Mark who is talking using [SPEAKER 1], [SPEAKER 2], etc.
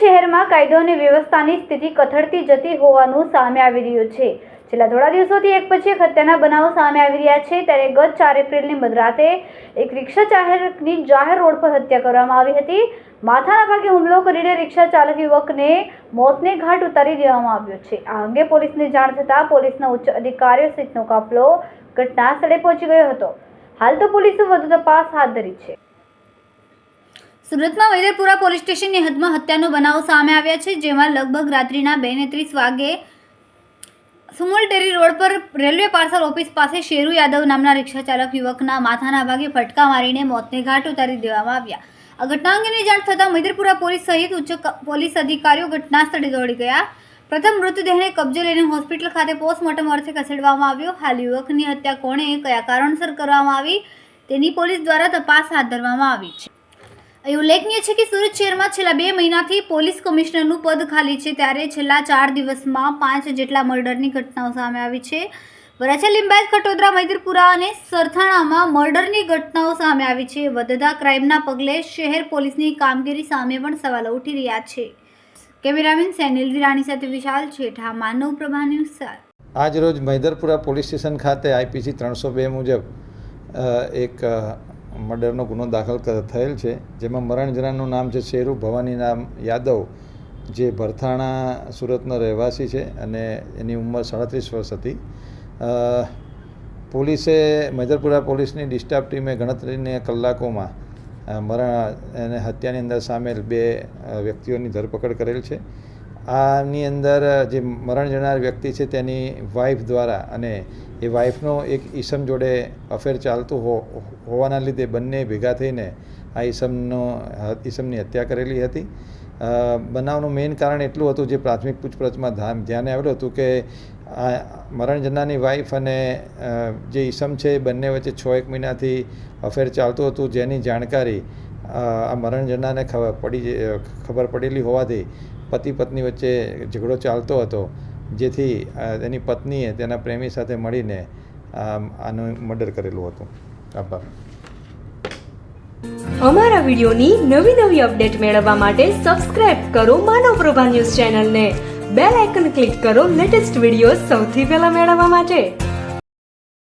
[SPEAKER 1] શહેરમાં કાયદો અને વ્યવસ્થાની સ્થિતિ કથળતી જતી હોવાનું સામે આવી રહ્યું છે. છેલ્લા થોડા દિવસોથી એક પછી એક હત્યાના બનાવો સામે આવી રહ્યા છે. ત્યારે ગત ચાર એપ્રિલની મધરાતે એક રિક્ષા ચાલકની જાહેર રોડ પર હત્યા કરવામાં આવી હતી. માથાના ભાગે હુમલો કરીને રિક્ષા ચાલક યુવકને મોતને ઘાટ ઉતારી દેવામાં આવ્યો છે. આ અંગે પોલીસને જાણ થતાં પોલીસના ઉચ્ચ અધિકારીઓ સહિતનો કાફલો ઘટના સ્થળે પહોંચી ગયો હતો. હાલ તો પોલીસે વધુ તપાસ હાથ ધરી છે. સુરતમાં વૈદરપુરા પોલીસ સ્ટેશનની હદમાં હત્યાનો બનાવ સામે આવ્યા છે, જેમાં લગભગ રાત્રિના બે ને ત્રીસ વાગે સુમુલ ડેરી રોડ પર રેલવે પાર્સલ ઓફિસ પાસે શેરુ યાદવ નામના રિક્ષા ચાલક યુવકના માથાના ભાગે ફટકા મારીને મોતને ઘાટ ઉતારી દેવામાં આવ્યા. આ ઘટના અંગેની જાણ થતાં મૈદરપુરા પોલીસ સહિત ઉચ્ચ પોલીસ અધિકારીઓ ઘટના સ્થળે દોડી ગયા. પ્રથમ મૃતદેહને કબજે લઈને હોસ્પિટલ ખાતે પોસ્ટમોર્ટમ અર્થે ખસેડવામાં આવ્યો. હાલ યુવકની હત્યા કોણે, કયા કારણસર કરવામાં આવી, તેની પોલીસ દ્વારા તપાસ હાથ ધરવામાં આવી છે. અહીં ઉલ્લેખનીય છે કે સુરત શહેરમાં છેલ્લા બે મહિનાથી પોલીસ કમિશનરનું પદ ખાલી છે ત્યારે છેલ્લા ચાર દિવસમાં પાંચ જેટલા મર્ડરની ઘટનાઓ સામે આવી છે. વરાછા, લિંબાયત ખટોદરા મૈદરપુરા અને સરથાણામાં મર્ડરની ઘટનાઓ સામે આવી છે. વધતા ક્રાઇમના પગલે શહેર પોલીસની કામગીરી સામે પણ સવાલો ઉઠી રહ્યા છે. કેમેરામેન સેનિલ વિરાણી સાથે વિશાલ છેઠા માનવ પ્રભા ન્યૂઝ સાર
[SPEAKER 2] આજ રોજ મૈદરપુરા પોલીસ સ્ટેશન ખાતે આઈપીસી ત્રણસો બે મુજબ એક મર્ડરનો ગુનો દાખલ થયેલ છે. જેમાં મરણજરાનું નામ છે શેરુ ભવાની નામ યાદવ, જે ભરથાણા સુરતનો રહેવાસી છે અને એની ઉંમર સાડત્રીસ વર્ષ હતી. પોલીસે મૈદરપુરા પોલીસની ડિસ્ટાફ ટીમે ગણતરીને કલાકોમાં મરણ અને હત્યાની અંદર સામેલ બે વ્યક્તિઓની ધરપકડ કરેલ છે. આની અંદર જે મરણ જનાર વ્યક્તિ છે તેની વાઈફ દ્વારા અને એ વાઈફનો એક ઈસમ જોડે અફેર ચાલતું હો, હોવાના લીધે બંને ભેગા થઈને આ ઈસમનો ઈસમની હત્યા કરેલી હતી. બનાવનું મેઇન કારણ એટલું હતું જે પ્રાથમિક પૂછપરછમાં ધ્યાન, ધ્યાને આવેલું હતું કે આ મરણ જનારની વાઈફ અને જે ઈસમ છે એ બંને વચ્ચે છ એક મહિનાથી અફેર ચાલતું હતું. જેની જાણકારી આ મરણ જનારને ખબર પડી ખબર પડેલી હોવાથી પતિ પત્ની વચ્ચે ઝઘડો ચાલતો હતો, જેથી તેની પત્નીએ તેના પ્રેમી સાથે મળીને આનું મર્ડર કરેલું હતું. આભાર.
[SPEAKER 3] અમારા વિડીયોની નવી નવી અપડેટ મેળવવા માટે સબસ્ક્રાઇબ કરો માનવ પ્રભા ન્યૂઝ ચેનલને. બેલ આઇકન ક્લિક કરો લેટેસ્ટ વીડિયો સૌથી પહેલા મેળવવા માટે.